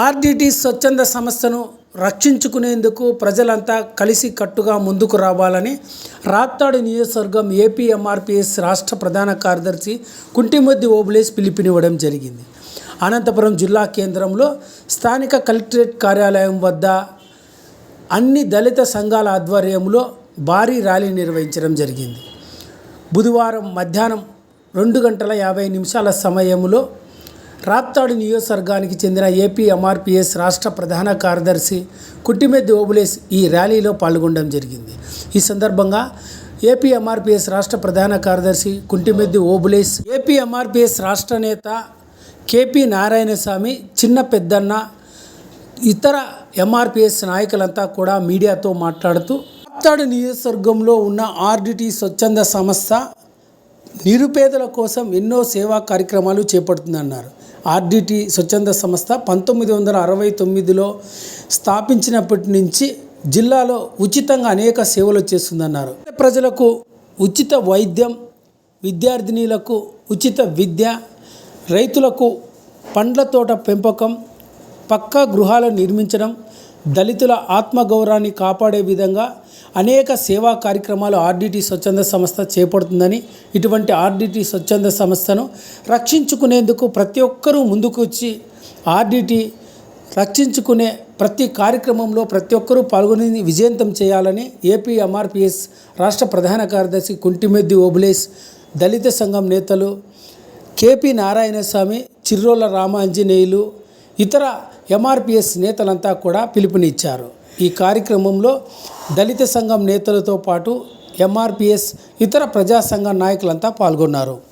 RDT స్వచ్ఛంద సంస్థను రక్షించుకునేందుకు ప్రజలంతా కలిసి కట్టుగా ముందుకు రావాలని రాప్తాడు నియోజకవర్గం ఏపీఎంఆర్పిఎస్ రాష్ట్ర ప్రధాన కార్యదర్శి కుంటిమొద్ది ఓబులేస్ పిలుపునివ్వడం జరిగింది. అనంతపురం జిల్లా కేంద్రంలో స్థానిక కలెక్టరేట్ కార్యాలయం వద్ద అన్ని దళిత సంఘాల ఆధ్వర్యంలో భారీ ర్యాలీ నిర్వహించడం జరిగింది. బుధవారం మధ్యాహ్నం రెండు గంటల యాభై నిమిషాల సమయంలో రాప్తాడు నియోజకవర్గానికి చెందిన ఏపీ ఎంఆర్పిఎస్ రాష్ట్ర ప్రధాన కార్యదర్శి కుట్టిమెద్ది ఓబులేస్ ఈ ర్యాలీలో పాల్గొనడం జరిగింది. ఈ సందర్భంగా ఏపీ ఎంఆర్పిఎస్ రాష్ట్ర ప్రధాన కార్యదర్శి కుంటిమెద్ది ఓబులేస్ ఏపీ ఎంఆర్పిఎస్ రాష్ట్ర నేత కేపీ నారాయణస్వామి చిన్న పెద్దన్న ఇతర ఎంఆర్పిఎస్ నాయకులంతా కూడా మీడియాతో మాట్లాడుతూ రాప్తాడు నియోజకవర్గంలో ఉన్న ఆర్డిటి స్వచ్ఛంద సంస్థ నిరుపేదల కోసం ఎన్నో సేవా కార్యక్రమాలు చేపడుతుందన్నారు. ఆర్డిటి స్వచ్ఛంద సంస్థ పంతొమ్మిది వందల అరవై తొమ్మిదిలో స్థాపించినప్పటి నుంచి జిల్లాలో ఉచితంగా అనేక సేవలు చేస్తుందన్నారు. ప్రజలకు ఉచిత వైద్యం విద్యార్థినీలకు ఉచిత విద్య రైతులకు పండ్ల తోట పెంపకం పక్కా గృహాలను నిర్మించడం దళితుల ఆత్మగౌరవాన్ని కాపాడే విధంగా అనేక సేవా కార్యక్రమాలు ఆర్డిటి స్వచ్ఛంద సంస్థ చేపడుతుందని ఇటువంటి ఆర్డిటి స్వచ్ఛంద సంస్థను రక్షించుకునేందుకు ప్రతి ఒక్కరూ ముందుకు వచ్చి ఆర్డిటి రక్షించుకునే ప్రతి కార్యక్రమంలో ప్రతి ఒక్కరూ పాల్గొని విజయంతం చేయాలని ఏపీ ఎంఆర్పిఎస్ రాష్ట్ర ప్రధాన కార్యదర్శి కుంటిమెద్ది ఓబులేస్ దళిత సంఘం నేతలు కేపీ నారాయణస్వామి చిర్రోల రామాంజనేయులు ఇతర ఎంఆర్పిఎస్ నేతలంతా కూడా పిలుపునిచ్చారు. ఈ కార్యక్రమంలో దళిత సంఘం నేతలతో పాటు ఎంఆర్పిఎస్ ఇతర ప్రజా సంఘ నాయకులంతా పాల్గొన్నారు.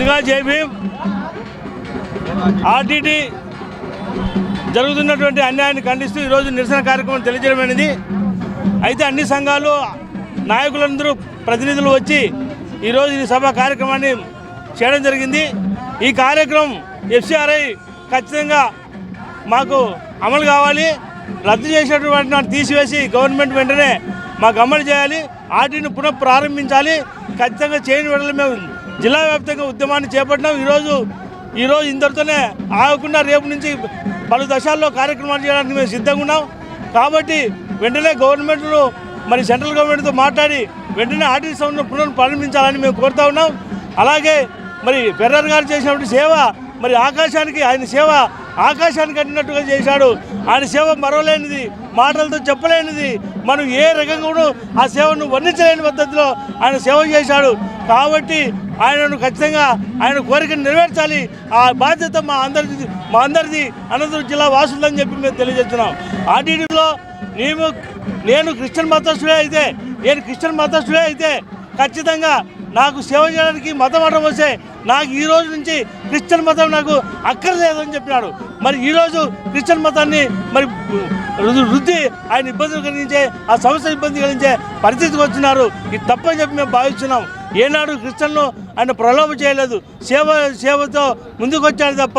ముందుగా జేబీఎం ఆర్టీటీ జరుగుతున్నటువంటి అన్యాయాన్ని ఖండిస్తూ ఈరోజు నిరసన కార్యక్రమం తెలియజేయమైనది అయితే అన్ని సంఘాలు నాయకులందరూ ప్రతినిధులు వచ్చి ఈరోజు ఈ సభ కార్యక్రమాన్ని చేయడం జరిగింది. ఈ కార్యక్రమం ఎఫ్సిఆర్ఐ ఖచ్చితంగా మాకు అమలు కావాలి. రద్దు చేసేటువంటి తీసివేసి గవర్నమెంట్ వెంటనే మాకు అమలు చేయాలి. ఆర్టీని పునః ప్రారంభించాలి ఖచ్చితంగా చేయని వెంటనే మేము జిల్లా వ్యాప్తంగా ఉద్యమాన్ని చేపట్టినాం. ఈరోజు ఈరోజు ఇంతటితోనే ఆగకుండా రేపు నుంచి పలు దశల్లో కార్యక్రమాలు చేయడానికి మేము సిద్ధంగా ఉన్నాం. కాబట్టి వెంటనే గవర్నమెంట్ను మరి సెంట్రల్ గవర్నమెంట్తో మాట్లాడి వెంటనే ఆర్టీసీ సంస్థను పునః ప్రారంభించాలని మేము కోరుతా ఉన్నాం. అలాగే మరి ఫెర్రర్ గారు చేసినటువంటి సేవ మరి ఆకాశానికి ఆయన సేవ ఆకాశానికి కట్టినట్టుగా చేశాడు. ఆయన సేవ మరవలేనిది మాటలతో చెప్పలేనిది మనం ఏ రకంగా కూడా ఆ సేవను వర్ణించలేని పద్ధతిలో ఆయన సేవ చేశాడు. కాబట్టి ఆయనను ఖచ్చితంగా ఆయన కోరికను నెరవేర్చాలి. ఆ బాధ్యత మా అందరిది మా అందరిది అనంతపురం జిల్లా వాసులని చెప్పి మేము తెలియజేస్తున్నాం. ఆర్టీడీలో మేము నేను క్రిస్టియన్ మతస్థుడే అయితే నేను క్రిస్టియన్ మతస్థుడే అయితే ఖచ్చితంగా నాకు సేవ చేయడానికి మతం అడ్డం వస్తే నాకు ఈ రోజు నుంచి క్రిస్టియన్ మతం నాకు అక్కర్లేదని చెప్పినాడు. మరి ఈరోజు క్రిస్టియన్ మతాన్ని మరి వృద్ధి ఆయన ఇబ్బందులు కలిగించే ఆ సమస్య ఇబ్బంది కలిగించే పరిస్థితికి వచ్చినారు. ఇది తప్పని చెప్పి మేము భావిస్తున్నాం. ఏనాడు క్రిస్టియన్లు ఆయన ప్రలోభ చేయలేదు. సేవ సేవతో ముందుకొచ్చారు తప్ప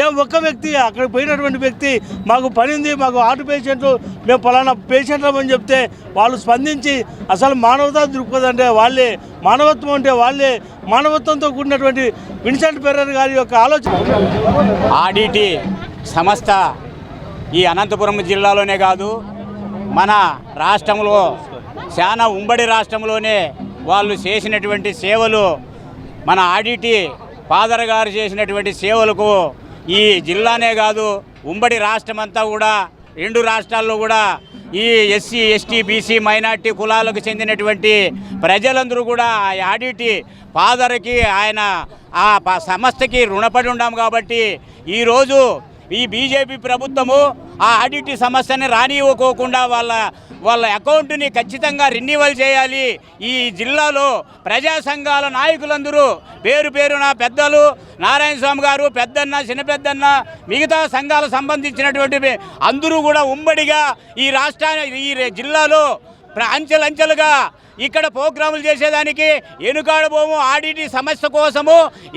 ఏ ఒక్క వ్యక్తి అక్కడ పోయినటువంటి వ్యక్తి మాకు పని ఉంది మాకు హార్ట్ పేషెంట్లు మేము పలానా పేషెంట్లు అని చెప్తే వాళ్ళు స్పందించి అసలు మానవతా దృక్పథం అంటే వాళ్ళే మానవత్వం అంటే వాళ్ళే మానవత్వంతో కూడినటువంటి విన్సెంట్ పెర్రర్ గారి యొక్క ఆలోచన. ఆడిటి సంస్థ ఈ అనంతపురం జిల్లాలోనే కాదు మన రాష్ట్రంలో చాలా ఉమ్మడి రాష్ట్రంలోనే వాళ్ళు చేసినటువంటి సేవలు మన ఆడిటి ఫాదర్ గారు చేసినటువంటి సేవలకు ఈ జిల్లానే కాదు ఉమ్మడి రాష్ట్రం అంతా కూడా రెండు రాష్ట్రాల్లో కూడా ఈ ఎస్సీ ఎస్టీ బీసీ మైనార్టీ కులాలకు చెందినటువంటి ప్రజలందరూ కూడా ఆ ఆడిటి ఫాదర్కి ఆయన ఆ ప- సంస్థకి రుణపడి ఉన్నాం కాబట్టి ఈరోజు ఈ బీజేపీ ప్రభుత్వము ఆ ఆడిట్ సమస్యని రానివ్వకోకుండా వాళ్ళ వాళ్ళ అకౌంట్ని ఖచ్చితంగా రెన్యువల్ చేయాలి. ఈ జిల్లాలో ప్రజా సంఘాల నాయకులందరూ పేరు పేరున పెద్దలు నారాయణ స్వామి గారు పెద్దన్న చిన్న పెద్దన్న మిగతా సంఘాల సంబంధించినటువంటి అందరూ కూడా ఉమ్మడిగా ఈ రాష్ట్రాన్ని ఈ జిల్లాలో అంచెలంచెలుగా ఇక్కడ ప్రోగ్రాములు చేసేదానికి ఎనుకాడబోము ఆడిటి సమస్య కోసము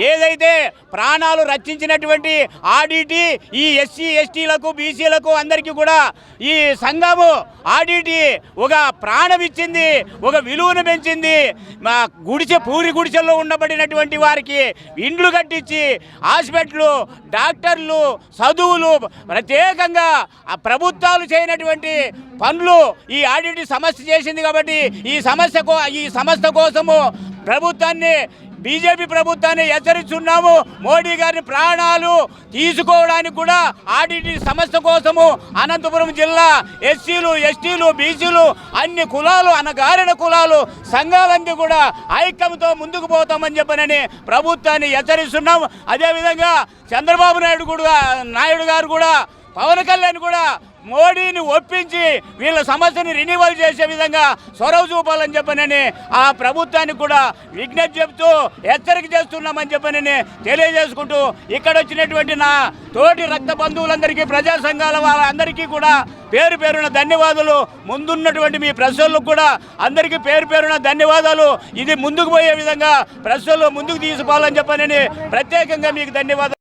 ఏదైతే ప్రాణాలు రక్షించినటువంటి ఆడిటి ఈ ఎస్సీ ఎస్టీలకు బీసీలకు అందరికీ కూడా ఈ సంఘము ఆడిటి ఒక ప్రాణం ఇచ్చింది ఒక విలువను పెంచింది. మా గుడిసె పూరి గుడిసెల్లో ఉండబడినటువంటి వారికి ఇండ్లు కట్టించి హాస్పిటల్ డాక్టర్లు చదువులు ప్రత్యేకంగా ప్రభుత్వాలు చేయనటువంటి పనులు ఈ ఆడిటి సమస్య చేసింది కాబట్టి ఈ సమస్య కో ఈ సమస్య కోసము ప్రభుత్వాన్ని బీజేపీ ప్రభుత్వాన్ని హెచ్చరిస్తున్నాము. మోడీ గారి ప్రాణాలు తీసుకోవడానికి కూడా ఆడిటి సమస్య కోసము అనంతపురం జిల్లా ఎస్సీలు ఎస్టీలు బీసీలు అన్ని కులాలు అనగారిన కులాలు సంఘాలన్నీ కూడా ఐక్యంతో ముందుకు పోతామని చెప్పనని ప్రభుత్వాన్ని హెచ్చరిస్తున్నాం. అదేవిధంగా చంద్రబాబు నాయుడు కూడా నాయుడు గారు కూడా పవన్ కళ్యాణ్ కూడా మోడీని ఒప్పించి వీళ్ళ సమస్యని రెన్యువల్ చేసే విధంగా సొరవ చూపాలని చెప్పనని ఆ ప్రభుత్వానికి కూడా విజ్ఞప్తి చెప్తూ హెచ్చరిక చేస్తున్నామని చెప్పనని తెలియజేసుకుంటూ ఇక్కడ వచ్చినటువంటి నా తోటి రక్త బంధువులందరికీ ప్రజా సంఘాల వాళ్ళందరికీ కూడా పేరు పేరున ధన్యవాదాలు. ముందున్నటువంటి మీ ప్రశ్నలకు కూడా అందరికీ పేరు పేరున ధన్యవాదాలు. ఇది ముందుకు పోయే విధంగా ప్రశ్నలు ముందుకు తీసుకోవాలని చెప్పనని ప్రత్యేకంగా మీకు ధన్యవాదాలు.